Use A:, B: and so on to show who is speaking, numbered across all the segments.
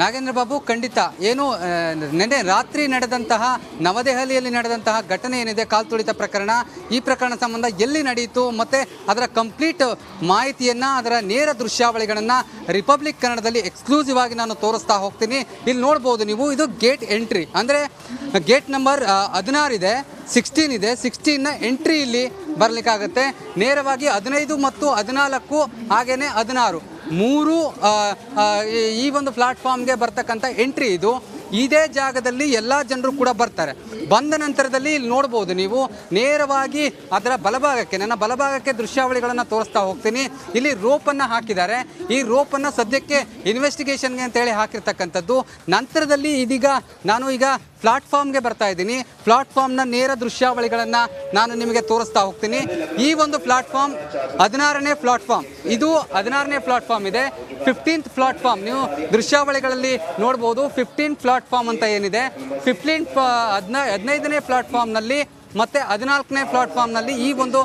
A: ನಾಗೇಂದ್ರ ಬಾಬು, ಖಂಡಿತ. ಏನು ನೆನೆ ನೆನ್ನೆ ರಾತ್ರಿ ನಡೆದಂತಹ ನವದೆಹಲಿಯಲ್ಲಿ ನಡೆದಂತಹ ಘಟನೆ ಏನಿದೆ ಕಾಲ್ತುಳಿತ ಪ್ರಕರಣ, ಈ ಪ್ರಕರಣ ಸಂಬಂಧ ಎಲ್ಲಿ ನಡೆಯಿತು, ಮತ್ತೆ ಅದರ ಕಂಪ್ಲೀಟ್ ಮಾಹಿತಿಯನ್ನ, ಅದರ ನೇರ ದೃಶ್ಯಾವಳಿಗಳನ್ನ ರಿಪಬ್ಲಿಕ್ ಕನ್ನಡದಲ್ಲಿ ಎಕ್ಸ್ಕ್ಲೂಸಿವ್ ಆಗಿ ನಾನು ತೋರಿಸ್ತಾ ಹೋಗ್ತೀನಿ. ಇಲ್ಲಿ ನೋಡ್ಬೋದು ನೀವು, ಇದು ಗೇಟ್ ಎಂಟ್ರಿ ಅಂದ್ರೆ ಗೇಟ್ ನಂಬರ್ ಹದಿನಾರು ಇದೆ ಸಿಕ್ಸ್ಟೀನ್ ಇದೆ ಸಿಕ್ಸ್ಟೀನ್ನ ಎಂಟ್ರಿ ಇಲ್ಲಿ ಬರಲಿಕ್ಕಾಗತ್ತೆ. ನೇರವಾಗಿ ಹದಿನೈದು ಮತ್ತು ಹದಿನಾಲ್ಕು ಹಾಗೆಯೇ ಹದಿನಾರು. ಮೂರು ಈ ಒಂದು ಪ್ಲಾಟ್ಫಾರ್ಮ್ಗೆ ಬರ್ತಕ್ಕಂಥ ಎಂಟ್ರಿ ಇದು. ಇದೇ ಜಾಗದಲ್ಲಿ ಎಲ್ಲ ಜನರು ಕೂಡ ಬರ್ತಾರೆ. ಬಂದ ನಂತರದಲ್ಲಿ ಇಲ್ಲಿ ನೋಡ್ಬೋದು ನೀವು, ನೇರವಾಗಿ ಅದರ ಬಲಭಾಗಕ್ಕೆ, ನನ್ನ ಬಲಭಾಗಕ್ಕೆ ದೃಶ್ಯಾವಳಿಗಳನ್ನು ತೋರಿಸ್ತಾ ಹೋಗ್ತೀನಿ. ಇಲ್ಲಿ ರೋಪನ್ನು ಹಾಕಿದ್ದಾರೆ. ಈ ರೋಪನ್ನು ಸದ್ಯಕ್ಕೆ ಇನ್ವೆಸ್ಟಿಗೇಷನ್ಗೆ ಅಂತೇಳಿ ಹಾಕಿರ್ತಕ್ಕಂಥದ್ದು. ನಂತರದಲ್ಲಿ ಇದೀಗ ನಾನು ಈಗ ಪ್ಲಾಟ್ಫಾರ್ಮ್ಗೆ ಬರ್ತಾ ಇದ್ದೀನಿ. ಪ್ಲಾಟ್ಫಾರ್ಮ್ನ ನೇರ ದೃಶ್ಯಾವಳಿಗಳನ್ನು ನಾನು ನಿಮಗೆ ತೋರಿಸ್ತಾ ಹೋಗ್ತೀನಿ. ಈ ಒಂದು ಪ್ಲಾಟ್ಫಾರ್ಮ್ ಹದಿನಾರನೇ ಪ್ಲಾಟ್ಫಾರ್ಮ್. ಇದು ಹದಿನಾರನೇ ಪ್ಲಾಟ್ಫಾರ್ಮ್ ಇದೆ. Fifteenth platform. ನೀವು ದೃಶ್ಯಾವಳಿಗಳಲ್ಲಿ ನೋಡ್ಬೋದು. ಫಿಫ್ಟೀನ್ ಪ್ಲಾಟ್ಫಾರ್ಮ್ ಅಂತ ಏನಿದೆ. ಫಿಫ್ಟೀನ್ ಹದಿನೈ ಹದಿನೈದನೇ ಪ್ಲಾಟ್ಫಾರ್ಮ್ನಲ್ಲಿ ಮತ್ತೆ ಹದಿನಾಲ್ಕನೇ ಪ್ಲಾಟ್ಫಾರ್ಮ್ನಲ್ಲಿ ಈ ಒಂದು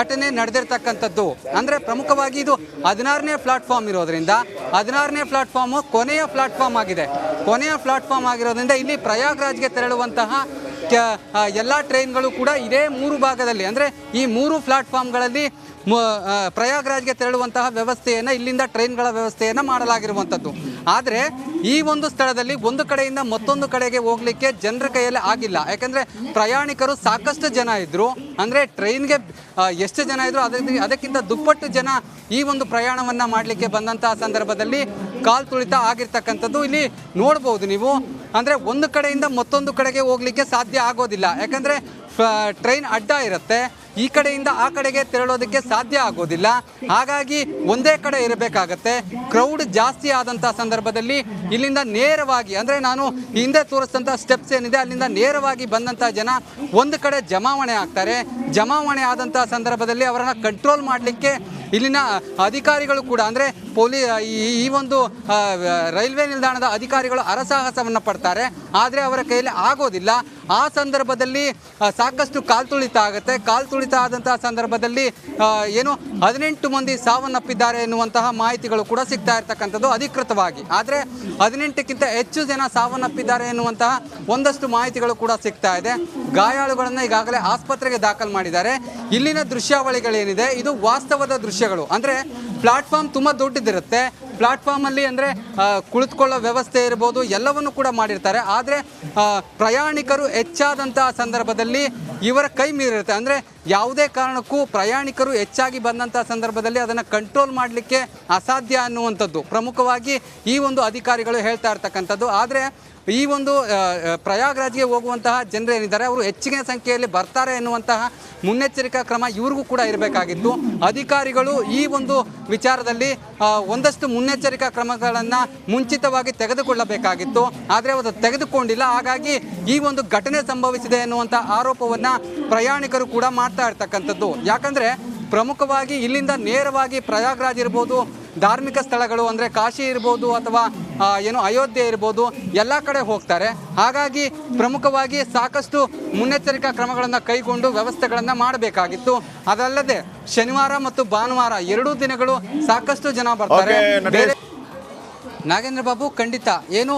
A: ಘಟನೆ ನಡೆದಿರ್ತಕ್ಕಂಥದ್ದು. ಅಂದರೆ ಪ್ರಮುಖವಾಗಿ ಇದು ಹದಿನಾರನೇ ಪ್ಲಾಟ್ಫಾರ್ಮ್ ಇರೋದ್ರಿಂದ, ಹದಿನಾರನೇ ಪ್ಲಾಟ್ಫಾರ್ಮ್ ಕೊನೆಯ ಪ್ಲಾಟ್ಫಾರ್ಮ್ ಆಗಿದೆ. ಕೊನೆಯ ಪ್ಲಾಟ್ಫಾರ್ಮ್ ಆಗಿರೋದ್ರಿಂದ ಇಲ್ಲಿ ಪ್ರಯಾಗ್ರಾಜ್ಗೆ ತೆರಳುವಂತಹ ಎಲ್ಲ ಟ್ರೈನ್ಗಳು ಕೂಡ ಇದೇ ಮೂರು ಭಾಗದಲ್ಲಿ. ಅಂದರೆ ಈ ಮೂರು ಪ್ಲಾಟ್ಫಾರ್ಮ್ಗಳಲ್ಲಿ ಪ್ರಯಾಗ್ರಾಜ್ಗೆ ತೆರಳುವಂತಹ ವ್ಯವಸ್ಥೆಯನ್ನು ಇಲ್ಲಿಂದ ಟ್ರೈನ್ಗಳ ವ್ಯವಸ್ಥೆಯನ್ನು ಮಾಡಲಾಗಿರುವಂಥದ್ದು. ಆದರೆ ಈ ಒಂದು ಸ್ಥಳದಲ್ಲಿ ಒಂದು ಕಡೆಯಿಂದ ಮತ್ತೊಂದು ಕಡೆಗೆ ಹೋಗ್ಲಿಕ್ಕೆ ಜನರ ಕೈಯಲ್ಲಿ ಆಗಿಲ್ಲ. ಯಾಕಂದ್ರೆ ಪ್ರಯಾಣಿಕರು ಸಾಕಷ್ಟು ಜನ ಇದ್ದರು ಅಂದ್ರೆ ಟ್ರೈನ್ಗೆ ಎಷ್ಟು ಜನ ಇದ್ರು, ಅದಕ್ಕೆ, ಅದಕ್ಕಿಂತ ದುಪ್ಪಟ್ಟು ಜನ ಈ ಒಂದು ಪ್ರಯಾಣವನ್ನ ಮಾಡಲಿಕ್ಕೆ ಬಂದಂತಹ ಸಂದರ್ಭದಲ್ಲಿ ಕಾಲ್ ತುಳಿತ ಆಗಿರ್ತಕ್ಕಂಥದ್ದು ಇಲ್ಲಿ ನೋಡ್ಬೋದು ನೀವು. ಅಂದರೆ ಒಂದು ಕಡೆಯಿಂದ ಮತ್ತೊಂದು ಕಡೆಗೆ ಹೋಗ್ಲಿಕ್ಕೆ ಸಾಧ್ಯ ಆಗೋದಿಲ್ಲ. ಯಾಕಂದರೆ ಟ್ರೈನ್ ಅಡ್ಡ ಇರುತ್ತೆ. ಈ ಕಡೆಯಿಂದ ಆ ಕಡೆಗೆ ತೆರಳೋದಕ್ಕೆ ಸಾಧ್ಯ ಆಗೋದಿಲ್ಲ. ಹಾಗಾಗಿ ಒಂದೇ ಕಡೆ ಇರಬೇಕಾಗತ್ತೆ. ಕ್ರೌಡ್ ಜಾಸ್ತಿ ಆದಂಥ ಸಂದರ್ಭದಲ್ಲಿ ಇಲ್ಲಿಂದ ನೇರವಾಗಿ, ಅಂದರೆ ನಾನು ಹಿಂದೆ ತೋರಿಸಿದಂಥ ಸ್ಟೆಪ್ಸ್ ಏನಿದೆ, ಅಲ್ಲಿಂದ ನೇರವಾಗಿ ಬಂದಂಥ ಜನ ಒಂದು ಕಡೆ ಜಮಾವಣೆ ಆಗ್ತಾರೆ. ಜಮಾವಣೆ ಆದಂಥ ಸಂದರ್ಭದಲ್ಲಿ ಅವರನ್ನು ಕಂಟ್ರೋಲ್ ಮಾಡಲಿಕ್ಕೆ ಇಲ್ಲಿನ ಅಧಿಕಾರಿಗಳು ಕೂಡ, ಅಂದರೆ ಪೊಲೀ, ಈ ಒಂದು ರೈಲ್ವೆ ನಿಲ್ದಾಣದ ಅಧಿಕಾರಿಗಳು ಅರಸಾಹಸವನ್ನು ಪಡ್ತಾರೆ. ಆದರೆ ಅವರ ಕೈಯಲ್ಲಿ ಆಗೋದಿಲ್ಲ. ಆ ಸಂದರ್ಭದಲ್ಲಿ ಸಾಕಷ್ಟು ಕಾಲ್ ತುಳಿತ ಆಗುತ್ತೆ. ಕಾಲ್ತುಳಿತ ಆದಂತಹ ಸಂದರ್ಭದಲ್ಲಿ ಏನು ಹದಿನೆಂಟು ಮಂದಿ ಸಾವನ್ನಪ್ಪಿದ್ದಾರೆ ಎನ್ನುವಂತಹ ಮಾಹಿತಿಗಳು ಕೂಡ ಸಿಗ್ತಾ ಇರ್ತಕ್ಕಂಥದ್ದು ಅಧಿಕೃತವಾಗಿ. ಆದರೆ ಹದಿನೆಂಟಕ್ಕಿಂತ ಹೆಚ್ಚು ಜನ ಸಾವನ್ನಪ್ಪಿದ್ದಾರೆ ಎನ್ನುವಂತಹ ಒಂದಷ್ಟು ಮಾಹಿತಿಗಳು ಕೂಡ ಸಿಗ್ತಾ ಇದೆ. ಗಾಯಾಳುಗಳನ್ನು ಈಗಾಗಲೇ ಆಸ್ಪತ್ರೆಗೆ ದಾಖಲು ಮಾಡಿದ್ದಾರೆ. ಇಲ್ಲಿನ ದೃಶ್ಯಾವಳಿಗಳೇನಿದೆ, ಇದು ವಾಸ್ತವದ ದೃಶ್ಯಗಳು ಅಂದರೆ ಪ್ಲಾಟ್ಫಾರ್ಮ್ ತುಂಬ ದೊಡ್ಡದಿರುತ್ತೆ. ಪ್ಲಾಟ್ಫಾರ್ಮಲ್ಲಿ ಅಂದರೆ ಕುಳಿತುಕೊಳ್ಳೋ ವ್ಯವಸ್ಥೆ ಇರ್ಬೋದು, ಎಲ್ಲವನ್ನು ಕೂಡ ಮಾಡಿರ್ತಾರೆ. ಆದರೆ ಪ್ರಯಾಣಿಕರು ಹೆಚ್ಚಾದಂತಹ ಸಂದರ್ಭದಲ್ಲಿ ಇವರ ಕೈ ಮೀರಿರುತ್ತೆ. ಅಂದರೆ ಯಾವುದೇ ಕಾರಣಕ್ಕೂ ಪ್ರಯಾಣಿಕರು ಹೆಚ್ಚಾಗಿ ಬಂದಂಥ ಸಂದರ್ಭದಲ್ಲಿ ಅದನ್ನು ಕಂಟ್ರೋಲ್ ಮಾಡಲಿಕ್ಕೆ ಅಸಾಧ್ಯ ಅನ್ನುವಂಥದ್ದು. ಪ್ರಮುಖವಾಗಿ ಈ ಒಂದು ಅಧಿಕಾರಿಗಳು ಹೇಳ್ತಾ ಇರ್ತಕ್ಕಂಥದ್ದು. ಆದರೆ ಈ ಒಂದು ಪ್ರಯಾಗ್ರಾಜ್ಗೆ ಹೋಗುವಂತಹ ಜನರೇನಿದ್ದಾರೆ, ಅವರು ಹೆಚ್ಚಿನ ಸಂಖ್ಯೆಯಲ್ಲಿ ಬರ್ತಾರೆ ಎನ್ನುವಂತಹ ಮುನ್ನೆಚ್ಚರಿಕಾ ಕ್ರಮ ಇವ್ರಿಗೂ ಕೂಡ ಇರಬೇಕಾಗಿತ್ತು. ಅಧಿಕಾರಿಗಳು ಈ ಒಂದು ವಿಚಾರದಲ್ಲಿ ಒಂದಷ್ಟು ಮುನ್ನೆಚ್ಚರಿಕಾ ಕ್ರಮಗಳನ್ನು ಮುಂಚಿತವಾಗಿ ತೆಗೆದುಕೊಳ್ಳಬೇಕಾಗಿತ್ತು. ಆದರೆ ಅದು ತೆಗೆದುಕೊಂಡಿಲ್ಲ. ಹಾಗಾಗಿ ಈ ಒಂದು ಘಟನೆ ಸಂಭವಿಸಿದೆ ಎನ್ನುವಂಥ ಆರೋಪವನ್ನು ಪ್ರಯಾಣಿಕರು ಕೂಡ ಮಾಡ್ತಾ ಇರ್ತಕ್ಕಂಥದ್ದು. ಯಾಕಂದರೆ ಪ್ರಮುಖವಾಗಿ ಇಲ್ಲಿಂದ ನೇರವಾಗಿ ಪ್ರಯಾಗ್ರಾಜ್ ಇರ್ಬೋದು ಧಾರ್ಮಿಕ ಸ್ಥಳಗಳು ಅಂದರೆ ಕಾಶಿ ಇರ್ಬೋದು ಅಥವಾ ಏನು ಅಯೋಧ್ಯೆ ಇರ್ಬೋದು ಎಲ್ಲ ಕಡೆ ಹೋಗ್ತಾರೆ. ಹಾಗಾಗಿ ಪ್ರಮುಖವಾಗಿ ಸಾಕಷ್ಟು ಮುನ್ನೆಚ್ಚರಿಕಾ ಕ್ರಮಗಳನ್ನು ಕೈಗೊಂಡು ವ್ಯವಸ್ಥೆಗಳನ್ನು ಮಾಡಬೇಕಾಗಿತ್ತು. ಅದಲ್ಲದೆ ಶನಿವಾರ ಮತ್ತು ಭಾನುವಾರ ಎರಡೂ ದಿನಗಳು ಸಾಕಷ್ಟು ಜನ ಬರ್ತಾರೆ. ನಾಗೇಂದ್ರ ಬಾಬು, ಖಂಡಿತ. ಏನು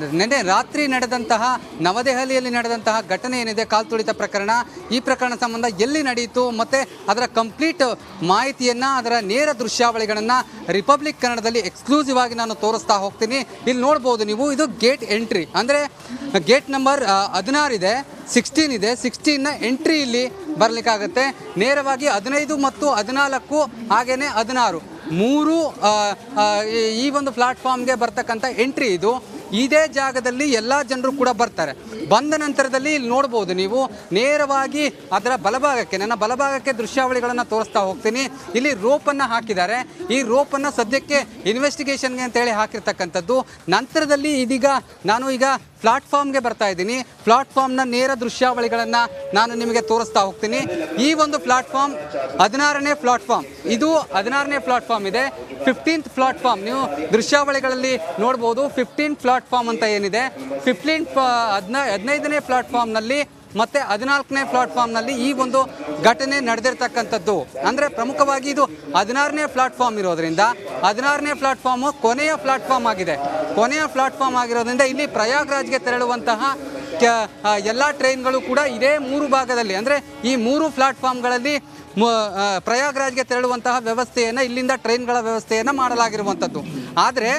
A: ನೆನೆ ನೆನ್ನೆ ರಾತ್ರಿ ನಡೆದಂತಹ ನವದೆಹಲಿಯಲ್ಲಿ ನಡೆದಂತಹ ಘಟನೆ ಏನಿದೆ ಕಾಲ್ತುಳಿತ ಪ್ರಕರಣ, ಈ ಪ್ರಕರಣ ಸಂಬಂಧ ಎಲ್ಲಿ ನಡೆಯಿತು, ಮತ್ತೆ ಅದರ ಕಂಪ್ಲೀಟ್ ಮಾಹಿತಿಯನ್ನ, ಅದರ ನೇರ ದೃಶ್ಯಾವಳಿಗಳನ್ನು ರಿಪಬ್ಲಿಕ್ ಕನ್ನಡದಲ್ಲಿ ಎಕ್ಸ್ಕ್ಲೂಸಿವ್ ಆಗಿ ನಾನು ತೋರಿಸ್ತಾ ಹೋಗ್ತೀನಿ. ಇಲ್ಲಿ ನೋಡ್ಬೋದು ನೀವು, ಇದು ಗೇಟ್ ಎಂಟ್ರಿ. ಅಂದರೆ, ಗೇಟ್ ನಂಬರ್ ಹದಿನಾರು ಇದೆ ಸಿಕ್ಸ್ಟೀನ್ ಇದೆ ಸಿಕ್ಸ್ಟೀನ್ನ ಎಂಟ್ರಿ ಇಲ್ಲಿ ಬರಲಿಕ್ಕಾಗತ್ತೆ. ನೇರವಾಗಿ ಹದಿನೈದು ಮತ್ತು ಹದಿನಾಲ್ಕು, ಹಾಗೇನೆ ಹದಿನಾರು. ಮೂರು ಈ ಒಂದು ಪ್ಲಾಟ್ಫಾರ್ಮ್ಗೆ ಬರ್ತಕ್ಕಂಥ ಎಂಟ್ರಿ ಇದು. ಇದೇ ಜಾಗದಲ್ಲಿ ಎಲ್ಲ ಜನರು ಕೂಡ ಬರ್ತಾರೆ. ಬಂದ ನಂತರದಲ್ಲಿ ಇಲ್ಲಿ ನೋಡ್ಬೋದು ನೀವು, ನೇರವಾಗಿ ಅದರ ಬಲಭಾಗಕ್ಕೆ, ನನ್ನ ಬಲಭಾಗಕ್ಕೆ ದೃಶ್ಯಾವಳಿಗಳನ್ನು ತೋರಿಸ್ತಾ ಹೋಗ್ತೀನಿ. ಇಲ್ಲಿ ರೋಪನ್ನು ಹಾಕಿದ್ದಾರೆ. ಈ ರೋಪನ್ನು ಸದ್ಯಕ್ಕೆ ಇನ್ವೆಸ್ಟಿಗೇಷನ್ಗೆ ಅಂತೇಳಿ ಹಾಕಿರ್ತಕ್ಕಂಥದ್ದು. ನಂತರದಲ್ಲಿ ಇದೀಗ ನಾನು ಈಗ ಪ್ಲಾಟ್ಫಾರ್ಮ್ಗೆ ಬರ್ತಾ ಇದ್ದೀನಿ. ಪ್ಲಾಟ್ಫಾರ್ಮ್ನ ನೇರ ದೃಶ್ಯಾವಳಿಗಳನ್ನು ನಾನು ನಿಮಗೆ ತೋರಿಸ್ತಾ ಹೋಗ್ತೀನಿ. ಈ ಒಂದು ಪ್ಲಾಟ್ಫಾರ್ಮ್ ಹದಿನಾರನೇ ಪ್ಲಾಟ್ಫಾರ್ಮ್. ಇದು ಹದಿನಾರನೇ ಪ್ಲಾಟ್ಫಾರ್ಮ್ ಇದೆ. Fifteenth platform. ನೀವು ದೃಶ್ಯಾವಳಿಗಳಲ್ಲಿ ನೋಡ್ಬೋದು. ಫಿಫ್ಟೀನ್ ಪ್ಲಾಟ್ಫಾರ್ಮ್ ಅಂತ ಏನಿದೆ. ಫಿಫ್ಟೀನ್ ಹದಿನೈ ಹದಿನೈದನೇ ಪ್ಲಾಟ್ಫಾರ್ಮ್ನಲ್ಲಿ ಮತ್ತೆ ಹದಿನಾಲ್ಕನೇ ಪ್ಲಾಟ್ಫಾರ್ಮ್ನಲ್ಲಿ ಈ ಒಂದು ಘಟನೆ ನಡೆದಿರ್ತಕ್ಕಂಥದ್ದು. ಅಂದರೆ ಪ್ರಮುಖವಾಗಿ ಇದು ಹದಿನಾರನೇ ಪ್ಲಾಟ್ಫಾರ್ಮ್ ಇರೋದ್ರಿಂದ, ಹದಿನಾರನೇ ಪ್ಲಾಟ್ಫಾರ್ಮ್ ಕೊನೆಯ ಪ್ಲಾಟ್ಫಾರ್ಮ್ ಆಗಿದೆ. ಕೊನೆಯ ಪ್ಲಾಟ್ಫಾರ್ಮ್ ಆಗಿರೋದ್ರಿಂದ ಇಲ್ಲಿ ಪ್ರಯಾಗ್ರಾಜ್ಗೆ ತೆರಳುವಂತಹ ಎಲ್ಲ ಟ್ರೈನ್ಗಳು ಕೂಡ ಇದೇ ಮೂರು ಭಾಗದಲ್ಲಿ, ಅಂದರೆ ಈ ಮೂರು ಪ್ಲಾಟ್ಫಾರ್ಮ್ಗಳಲ್ಲಿ ಪ್ರಯಾಗ್ರಾಜ್ಗೆ ತೆರಳುವಂತಹ ವ್ಯವಸ್ಥೆಯನ್ನು ಇಲ್ಲಿಂದ ಟ್ರೈನ್ಗಳ ವ್ಯವಸ್ಥೆಯನ್ನು ಮಾಡಲಾಗಿರುವಂಥದ್ದು ಆದರೆ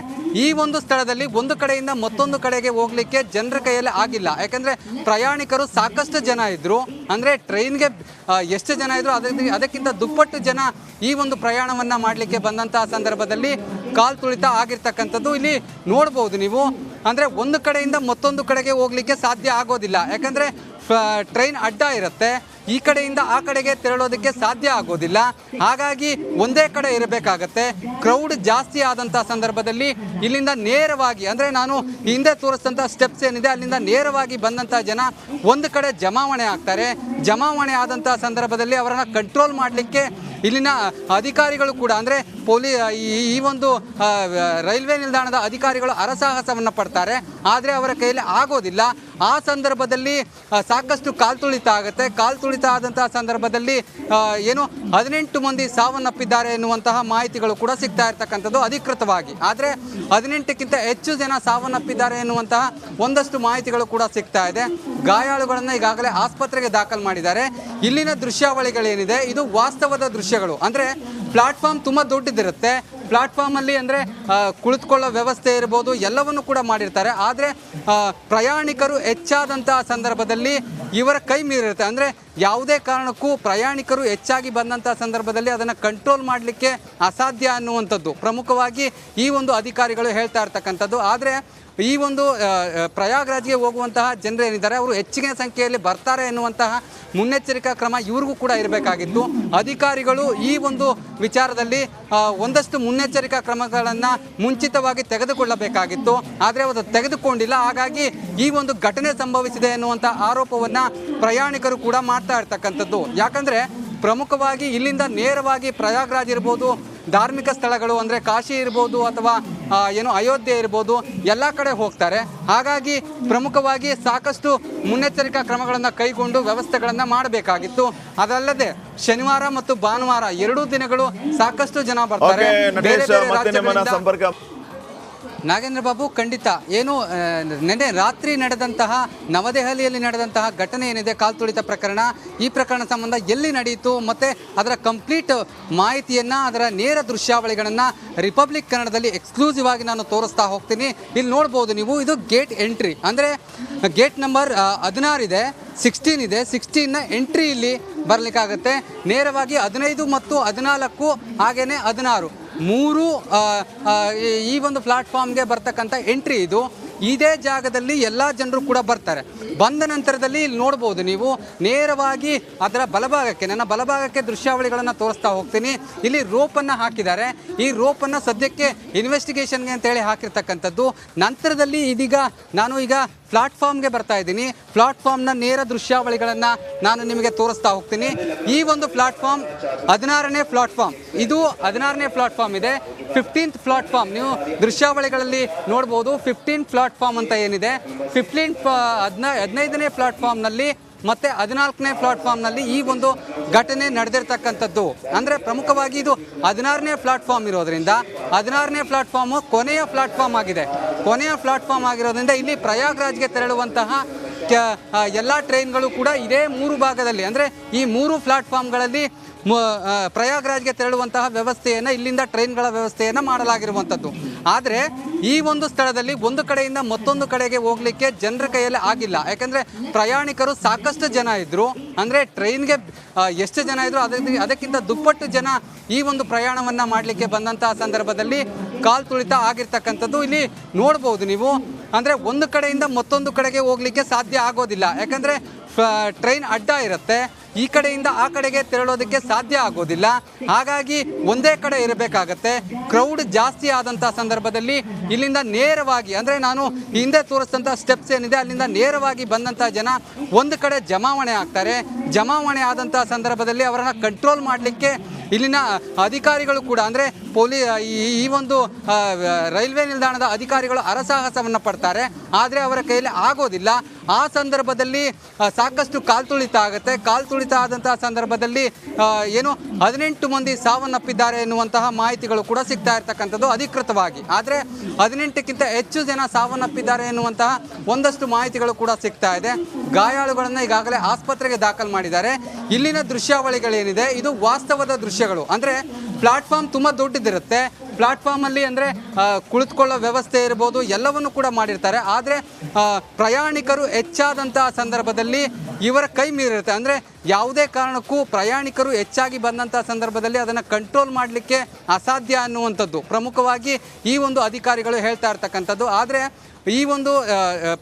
A: ಈ ಒಂದು ಸ್ಥಳದಲ್ಲಿ ಒಂದು ಕಡೆಯಿಂದ ಮತ್ತೊಂದು ಕಡೆಗೆ ಹೋಗಲಿಕ್ಕೆ ಜನರ ಕೈಯಲ್ಲಿ ಆಗಿಲ್ಲ. ಯಾಕಂದರೆ ಪ್ರಯಾಣಿಕರು ಸಾಕಷ್ಟು ಜನ ಇದ್ದರು ಅಂದರೆ ಟ್ರೈನ್ಗೆ ಎಷ್ಟು ಜನ ಇದ್ದರು ಅದಕ್ಕೆ, ಅದಕ್ಕಿಂತ ದುಪ್ಪಟ್ಟು ಜನ ಈ ಒಂದು ಪ್ರಯಾಣವನ್ನು ಮಾಡಲಿಕ್ಕೆ ಬಂದಂತಹ ಸಂದರ್ಭದಲ್ಲಿ ಕಾಲ್ ತುಳಿತ ಆಗಿರ್ತಕ್ಕಂಥದ್ದು ಇಲ್ಲಿ ನೋಡ್ಬೋದು ನೀವು. ಅಂದರೆ ಒಂದು ಕಡೆಯಿಂದ ಮತ್ತೊಂದು ಕಡೆಗೆ ಹೋಗಲಿಕ್ಕೆ ಸಾಧ್ಯ ಆಗೋದಿಲ್ಲ. ಯಾಕಂದರೆ ಟ್ರೈನ್ ಅಡ್ಡ ಇರುತ್ತೆ. ಈ ಕಡೆಯಿಂದ ಆ ಕಡೆಗೆ ತೆರಳೋದಕ್ಕೆ ಸಾಧ್ಯ ಆಗೋದಿಲ್ಲ. ಹಾಗಾಗಿ ಒಂದೇ ಕಡೆ ಇರಬೇಕಾಗತ್ತೆ. ಕ್ರೌಡ್ ಜಾಸ್ತಿ ಆದಂಥ ಸಂದರ್ಭದಲ್ಲಿ ಇಲ್ಲಿಂದ ನೇರವಾಗಿ, ಅಂದರೆ ನಾನು ಹಿಂದೆ ತೋರಿಸಿದಂಥ ಸ್ಟೆಪ್ಸ್ ಏನಿದೆ, ಅಲ್ಲಿಂದ ನೇರವಾಗಿ ಬಂದಂಥ ಜನ ಒಂದು ಕಡೆ ಜಮಾವಣೆ ಆಗ್ತಾರೆ. ಜಮಾವಣೆ ಆದಂಥ ಸಂದರ್ಭದಲ್ಲಿ ಅವರನ್ನು ಕಂಟ್ರೋಲ್ ಮಾಡಲಿಕ್ಕೆ ಇಲ್ಲಿನ ಅಧಿಕಾರಿಗಳು ಕೂಡ, ಅಂದರೆ ಪೊಲೀ, ಈ ಒಂದು ರೈಲ್ವೆ ನಿಲ್ದಾಣದ ಅಧಿಕಾರಿಗಳು ಅರಸಾಹಸವನ್ನು ಪಡ್ತಾರೆ. ಆದರೆ ಅವರ ಕೈಯಲ್ಲಿ ಆಗೋದಿಲ್ಲ. ಆ ಸಂದರ್ಭದಲ್ಲಿ ಸಾಕಷ್ಟು ಸಾಕಷ್ಟು ಕಾಲ್ತುಳಿತ ಆಗುತ್ತೆ. ಕಾಲ್ತುಳಿತ ಆದಂತಹ ಸಂದರ್ಭದಲ್ಲಿ ಏನು ಹದಿನೆಂಟು ಮಂದಿ ಸಾವನ್ನಪ್ಪಿದ್ದಾರೆ ಎನ್ನುವಂತಹ ಮಾಹಿತಿಗಳು ಕೂಡ ಸಿಗ್ತಾ ಇರ್ತಕ್ಕಂಥದ್ದು ಅಧಿಕೃತವಾಗಿ. ಆದರೆ ಹದಿನೆಂಟಕ್ಕಿಂತ ಹೆಚ್ಚು ಜನ ಸಾವನ್ನಪ್ಪಿದ್ದಾರೆ ಎನ್ನುವಂತಹ ಒಂದಷ್ಟು ಮಾಹಿತಿಗಳು ಕೂಡ ಸಿಗ್ತಾ ಇದೆ. ಗಾಯಾಳುಗಳನ್ನು ಈಗಾಗಲೇ ಆಸ್ಪತ್ರೆಗೆ ದಾಖಲು ಮಾಡಿದ್ದಾರೆ. ಇಲ್ಲಿನ ದೃಶ್ಯಾವಳಿಗಳೇನಿದೆ, ಇದು ವಾಸ್ತವದ ದೃಶ್ಯಗಳು. ಅಂದರೆ ಪ್ಲಾಟ್ಫಾರ್ಮ್ ತುಂಬ ದೊಡ್ಡದಿರುತ್ತೆ. ಪ್ಲಾಟ್ಫಾರ್ಮಲ್ಲಿ ಅಂದರೆ ಕುಳಿತುಕೊಳ್ಳೋ ವ್ಯವಸ್ಥೆ ಇರ್ಬೋದು, ಎಲ್ಲವನ್ನು ಕೂಡ ಮಾಡಿರ್ತಾರೆ. ಆದರೆ ಪ್ರಯಾಣಿಕರು ಹೆಚ್ಚಾದಂತಹ ಸಂದರ್ಭದಲ್ಲಿ ಇವರ ಕೈ ಮೀರಿರುತ್ತೆ. ಅಂದರೆ, ಯಾವುದೇ ಕಾರಣಕ್ಕೂ ಪ್ರಯಾಣಿಕರು ಹೆಚ್ಚಾಗಿ ಬಂದಂಥ ಸಂದರ್ಭದಲ್ಲಿ ಅದನ್ನು ಕಂಟ್ರೋಲ್ ಮಾಡಲಿಕ್ಕೆ ಅಸಾಧ್ಯ ಅನ್ನುವಂಥದ್ದು. ಪ್ರಮುಖವಾಗಿ ಈ ಒಂದು ಅಧಿಕಾರಿಗಳು ಹೇಳ್ತಾ ಇರ್ತಕ್ಕಂಥದ್ದು. ಆದರೆ, ಈ ಒಂದು ಪ್ರಯಾಗ್ರಾಜ್ಗೆ ಹೋಗುವಂತಹ ಜನರೇನಿದ್ದಾರೆ ಅವರು ಹೆಚ್ಚಿನ ಸಂಖ್ಯೆಯಲ್ಲಿ ಬರ್ತಾರೆ ಎನ್ನುವಂತಹ ಮುನ್ನೆಚ್ಚರಿಕಾ ಕ್ರಮ ಇವ್ರಿಗೂ ಕೂಡ ಇರಬೇಕಾಗಿತ್ತು. ಅಧಿಕಾರಿಗಳು ಈ ಒಂದು ವಿಚಾರದಲ್ಲಿ ಒಂದಷ್ಟು ಮುನ್ನೆಚ್ಚರಿಕಾ ಕ್ರಮಗಳನ್ನು ಮುಂಚಿತವಾಗಿ ತೆಗೆದುಕೊಳ್ಳಬೇಕಾಗಿತ್ತು. ಆದರೆ ಅದು ತೆಗೆದುಕೊಂಡಿಲ್ಲ. ಹಾಗಾಗಿ ಈ ಒಂದು ಘಟನೆ ಸಂಭವಿಸಿದೆ ಎನ್ನುವಂಥ ಆರೋಪವನ್ನು ಪ್ರಯಾಣಿಕರು ಕೂಡ ಮಾಡ್ತಾ ಇರ್ತಕ್ಕಂಥದ್ದು. ಯಾಕಂದರೆ ಪ್ರಮುಖವಾಗಿ ಇಲ್ಲಿಂದ ನೇರವಾಗಿ ಪ್ರಯಾಗ್ರಾಜ್ ಇರ್ಬೋದು ಧಾರ್ಮಿಕ ಸ್ಥಳಗಳು ಅಂದರೆ ಕಾಶಿ ಇರ್ಬೋದು ಅಥವಾ ಏನು ಅಯೋಧ್ಯೆ ಇರ್ಬೋದು ಎಲ್ಲ ಕಡೆ ಹೋಗ್ತಾರೆ. ಹಾಗಾಗಿ ಪ್ರಮುಖವಾಗಿ ಸಾಕಷ್ಟು ಮುನ್ನೆಚ್ಚರಿಕಾ ಕ್ರಮಗಳನ್ನು ಕೈಗೊಂಡು ವ್ಯವಸ್ಥೆಗಳನ್ನು ಮಾಡಬೇಕಾಗಿತ್ತು. ಅದಲ್ಲದೆ ಶನಿವಾರ ಮತ್ತು ಭಾನುವಾರ ಎರಡೂ ದಿನಗಳು ಸಾಕಷ್ಟು ಜನ ಬರ್ತಾರೆ. ಬೇರೆ ರಾಜ್ಯಗಳಿಂದ- ನಾಗೇಂದ್ರ ಬಾಬು, ಖಂಡಿತ. ಏನು ನೆನೆ ರಾತ್ರಿ ನಡೆದಂತಹ ನವದೆಹಲಿಯಲ್ಲಿ ನಡೆದಂತಹ ಘಟನೆ ಏನಿದೆ ಕಾಲ್ತುಳಿತ ಪ್ರಕರಣ. ಈ ಪ್ರಕರಣ ಸಂಬಂಧ ಎಲ್ಲಿ ನಡೆಯಿತು, ಮತ್ತು ಅದರ ಕಂಪ್ಲೀಟ್ ಮಾಹಿತಿಯನ್ನು, ಅದರ ನೇರ ದೃಶ್ಯಾವಳಿಗಳನ್ನು ರಿಪಬ್ಲಿಕ್ ಕನ್ನಡದಲ್ಲಿ ಎಕ್ಸ್ಕ್ಲೂಸಿವ್ ಆಗಿ ನಾನು ತೋರಿಸ್ತಾ ಹೋಗ್ತೀನಿ. ಇಲ್ಲಿ ನೋಡ್ಬೋದು ನೀವು, ಇದು ಗೇಟ್ ಎಂಟ್ರಿ ಅಂದರೆ ಗೇಟ್ ನಂಬರ್ ಹದಿನಾರು ಇದೆ ಸಿಕ್ಸ್ಟೀನ್ ಇದೆ. ಸಿಕ್ಸ್ಟೀನ್ನ ಎಂಟ್ರಿ ಇಲ್ಲಿ ಬರಲಿಕ್ಕಾಗತ್ತೆ. ನೇರವಾಗಿ ಹದಿನೈದು ಮತ್ತು ಹದಿನಾಲ್ಕು ಹಾಗೆಯೇ ಹದಿನಾರು. ಮೂರು ಈ ಒಂದು ಪ್ಲಾಟ್ಫಾರ್ಮ್ಗೆ ಬರ್ತಕ್ಕಂಥ ಎಂಟ್ರಿ ಇದು. ಇದೇ ಜಾಗದಲ್ಲಿ ಎಲ್ಲ ಜನರು ಕೂಡ ಬರ್ತಾರೆ. ಬಂದ ನಂತರದಲ್ಲಿ ಇಲ್ಲಿ ನೋಡ್ಬೋದು ನೀವು, ನೇರವಾಗಿ ಅದರ ಬಲಭಾಗಕ್ಕೆ, ನನ್ನ ಬಲಭಾಗಕ್ಕೆ ದೃಶ್ಯಾವಳಿಗಳನ್ನು ತೋರಿಸ್ತಾ ಹೋಗ್ತೀನಿ. ಇಲ್ಲಿ ರೋಪನ್ನು ಹಾಕಿದ್ದಾರೆ. ಈ ರೋಪನ್ನು ಸದ್ಯಕ್ಕೆ ಇನ್ವೆಸ್ಟಿಗೇಷನ್ಗೆ ಅಂತೇಳಿ ಹಾಕಿರ್ತಕ್ಕಂಥದ್ದು. ನಂತರದಲ್ಲಿ ಇದೀಗ ನಾನು ಈಗ ಪ್ಲಾಟ್ಫಾರ್ಮ್ಗೆ ಬರ್ತಾ ಇದ್ದೀನಿ. ಪ್ಲಾಟ್ಫಾರ್ಮ್ನ ನೇರ ದೃಶ್ಯಾವಳಿಗಳನ್ನು ನಾನು ನಿಮಗೆ ತೋರಿಸ್ತಾ ಹೋಗ್ತೀನಿ. ಈ ಒಂದು ಪ್ಲಾಟ್ಫಾರ್ಮ್ ಹದಿನಾರನೇ ಪ್ಲಾಟ್ಫಾರ್ಮ್. ಇದು ಹದಿನಾರನೇ ಪ್ಲಾಟ್ಫಾರ್ಮ್ ಇದೆ. Fifteenth platform. ನೀವು ದೃಶ್ಯಾವಳಿಗಳಲ್ಲಿ ನೋಡ್ಬೋದು. ಫಿಫ್ಟೀನ್ ಪ್ಲಾಟ್ಫಾರ್ಮ್ ಅಂತ ಏನಿದೆ. ಫಿಫ್ಟೀನ್ ಹದಿನೈ ಹದಿನೈದನೇ ಪ್ಲಾಟ್ಫಾರ್ಮ್ನಲ್ಲಿ ಮತ್ತೆ ಹದಿನಾಲ್ಕನೇ ಪ್ಲಾಟ್ಫಾರ್ಮ್ನಲ್ಲಿ ಈ ಒಂದು ಘಟನೆ ನಡೆದಿರ್ತಕ್ಕಂಥದ್ದು. ಅಂದರೆ ಪ್ರಮುಖವಾಗಿ ಇದು ಹದಿನಾರನೇ ಪ್ಲಾಟ್ಫಾರ್ಮ್ ಇರೋದರಿಂದ ಹದಿನಾರನೇ ಪ್ಲಾಟ್ಫಾರ್ಮು ಕೊನೆಯ ಪ್ಲಾಟ್ಫಾರ್ಮ್ ಆಗಿದೆ. ಕೊನೆಯ ಪ್ಲಾಟ್ಫಾರ್ಮ್ ಆಗಿರೋದ್ರಿಂದ ಇಲ್ಲಿ ಪ್ರಯಾಗ್ರಾಜ್ಗೆ ತೆರಳುವಂತಹ ಎಲ್ಲ ಟ್ರೈನ್ಗಳು ಕೂಡ ಇದೇ ಮೂರು ಭಾಗದಲ್ಲಿ. ಅಂದರೆ ಈ ಮೂರು ಪ್ಲಾಟ್ಫಾರ್ಮ್ಗಳಲ್ಲಿ ಪ್ರಯಾಗ್ರಾಜ್ಗೆ ತೆರಳುವಂತಹ ವ್ಯವಸ್ಥೆಯನ್ನು ಇಲ್ಲಿಂದ ಟ್ರೈನ್ಗಳ ವ್ಯವಸ್ಥೆಯನ್ನು ಮಾಡಲಾಗಿರುವಂಥದ್ದು. ಆದರೆ ಈ ಒಂದು ಸ್ಥಳದಲ್ಲಿ ಒಂದು ಕಡೆಯಿಂದ ಮತ್ತೊಂದು ಕಡೆಗೆ ಹೋಗಲಿಕ್ಕೆ ಜನರ ಕೈಯಲ್ಲಿ ಆಗಿಲ್ಲ. ಯಾಕಂದ್ರೆ ಪ್ರಯಾಣಿಕರು ಸಾಕಷ್ಟು ಜನ ಇದ್ದರು ಅಂದ್ರೆ ಟ್ರೈನ್ಗೆ ಎಷ್ಟು ಜನ ಇದ್ರು ಅದಕ್ಕೆ ಅದಕ್ಕಿಂತ ದುಪ್ಪಟ್ಟು ಜನ ಈ ಒಂದು ಪ್ರಯಾಣವನ್ನ ಮಾಡಲಿಕ್ಕೆ ಬಂದಂತಹ ಸಂದರ್ಭದಲ್ಲಿ ಕಾಲ್ ತುಳಿತ ಆಗಿರ್ತಕ್ಕಂಥದ್ದು ಇಲ್ಲಿ ನೋಡ್ಬೋದು ನೀವು. ಅಂದರೆ ಒಂದು ಕಡೆಯಿಂದ ಮತ್ತೊಂದು ಕಡೆಗೆ ಹೋಗಲಿಕ್ಕೆ ಸಾಧ್ಯ ಆಗೋದಿಲ್ಲ. ಯಾಕಂದರೆ ಟ್ರೈನ್ ಅಡ್ಡ ಇರುತ್ತೆ. ಈ ಕಡೆಯಿಂದ ಆ ಕಡೆಗೆ ತೆರಳೋದಕ್ಕೆ ಸಾಧ್ಯ ಆಗೋದಿಲ್ಲ. ಹಾಗಾಗಿ ಒಂದೇ ಕಡೆ ಇರಬೇಕಾಗತ್ತೆ. ಕ್ರೌಡ್ ಜಾಸ್ತಿ ಆದಂಥ ಸಂದರ್ಭದಲ್ಲಿ ಇಲ್ಲಿಂದ ನೇರವಾಗಿ ಅಂದರೆ ನಾನು ಹಿಂದೆ ತೋರಿಸಿದಂಥ ಸ್ಟೆಪ್ಸ್ ಏನಿದೆ, ಅಲ್ಲಿಂದ ನೇರವಾಗಿ ಬಂದಂಥ ಜನ ಒಂದು ಕಡೆ ಜಮಾವಣೆ ಆಗ್ತಾರೆ. ಜಮಾವಣೆ ಆದಂಥ ಸಂದರ್ಭದಲ್ಲಿ ಅವರನ್ನು ಕಂಟ್ರೋಲ್ ಮಾಡಲಿಕ್ಕೆ ಇಲ್ಲಿನ ಅಧಿಕಾರಿಗಳು ಕೂಡ, ಅಂದರೆ ಪೊಲೀ, ಈ ಒಂದು ರೈಲ್ವೆ ನಿಲ್ದಾಣದ ಅಧಿಕಾರಿಗಳು ಅರಸಾಹಸವನ್ನು ಪಡ್ತಾರೆ. ಆದರೆ ಅವರ ಕೈಯಲ್ಲಿ ಆಗೋದಿಲ್ಲ. ಆ ಸಂದರ್ಭದಲ್ಲಿ ಸಾಕಷ್ಟು ಕಾಲ್ ತುಳಿತ ಆಗುತ್ತೆ. ಕಾಲ್ತುಳಿತ ಆದಂತಹ ಸಂದರ್ಭದಲ್ಲಿ ಏನು ಹದಿನೆಂಟು ಮಂದಿ ಸಾವನ್ನಪ್ಪಿದ್ದಾರೆ ಎನ್ನುವಂತಹ ಮಾಹಿತಿಗಳು ಕೂಡ ಸಿಗ್ತಾ ಇರ್ತಕ್ಕಂಥದ್ದು ಅಧಿಕೃತವಾಗಿ. ಆದರೆ ಹದಿನೆಂಟಕ್ಕಿಂತ ಹೆಚ್ಚು ಜನ ಸಾವನ್ನಪ್ಪಿದ್ದಾರೆ ಎನ್ನುವಂತಹ ಒಂದಷ್ಟು ಮಾಹಿತಿಗಳು ಕೂಡ ಸಿಗ್ತಾ ಇದೆ. ಗಾಯಾಳುಗಳನ್ನು ಈಗಾಗಲೇ ಆಸ್ಪತ್ರೆಗೆ ದಾಖಲು ಮಾಡಿದ್ದಾರೆ. ಇಲ್ಲಿನ ದೃಶ್ಯಾವಳಿಗಳೇನಿದೆ, ಇದು ವಾಸ್ತವದ ದೃಶ್ಯಗಳು ಅಂದರೆ ಪ್ಲಾಟ್ಫಾರ್ಮ್ ತುಂಬ ದೊಡ್ಡದಿರುತ್ತೆ. ಪ್ಲಾಟ್ಫಾರ್ಮಲ್ಲಿ ಅಂದರೆ ಕುಳಿತುಕೊಳ್ಳೋ ವ್ಯವಸ್ಥೆ ಇರ್ಬೋದು, ಎಲ್ಲವನ್ನು ಕೂಡ ಮಾಡಿರ್ತಾರೆ. ಆದರೆ ಪ್ರಯಾಣಿಕರು ಹೆಚ್ಚಾದಂತಹ ಸಂದರ್ಭದಲ್ಲಿ ಇವರ ಕೈ ಮೀರಿರುತ್ತೆ. ಅಂದರೆ ಯಾವುದೇ ಕಾರಣಕ್ಕೂ ಪ್ರಯಾಣಿಕರು ಹೆಚ್ಚಾಗಿ ಬಂದಂಥ ಸಂದರ್ಭದಲ್ಲಿ ಅದನ್ನು ಕಂಟ್ರೋಲ್ ಮಾಡಲಿಕ್ಕೆ ಅಸಾಧ್ಯ ಅನ್ನುವಂಥದ್ದು. ಪ್ರಮುಖವಾಗಿ ಈ ಒಂದು ಅಧಿಕಾರಿಗಳು ಹೇಳ್ತಾ ಇರ್ತಕ್ಕಂಥದ್ದು. ಆದರೆ ಈ ಒಂದು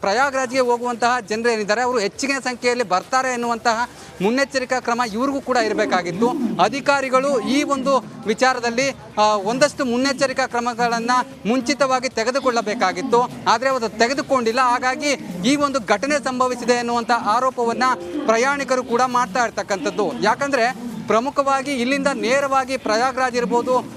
A: ಪ್ರಯಾಗ್ರಾಜ್ಗೆ ಹೋಗುವಂತಹ ಜನರೇನಿದ್ದಾರೆ ಅವರು ಹೆಚ್ಚಿನ ಸಂಖ್ಯೆಯಲ್ಲಿ ಬರ್ತಾರೆ ಎನ್ನುವಂತಹ ಮುನ್ನೆಚ್ಚರಿಕಾ ಕ್ರಮ ಇವ್ರಿಗೂ ಕೂಡ ಇರಬೇಕಾಗಿತ್ತು. ಅಧಿಕಾರಿಗಳು ಈ ಒಂದು ವಿಚಾರದಲ್ಲಿ ಒಂದಷ್ಟು ಮುನ್ನೆಚ್ಚರಿಕಾ ಕ್ರಮಗಳನ್ನು ಮುಂಚಿತವಾಗಿ ತೆಗೆದುಕೊಳ್ಳಬೇಕಾಗಿತ್ತು. ಆದರೆ ಅದು ತೆಗೆದುಕೊಂಡಿಲ್ಲ. ಹಾಗಾಗಿ ಈ ಒಂದು ಘಟನೆ ಸಂಭವಿಸಿದೆ ಎನ್ನುವಂಥ ಆರೋಪವನ್ನು ಪ್ರಯಾಣಿಕರು ಕೂಡ ಮಾಡ್ತಾ ಇರ್ತಕ್ಕಂಥದ್ದು. ಯಾಕಂದರೆ ಪ್ರಮುಖವಾಗಿ ಇಲ್ಲಿಂದ ನೇರವಾಗಿ ಪ್ರಯಾಗ್ರಾಜ್ ಇರ್ಬೋದು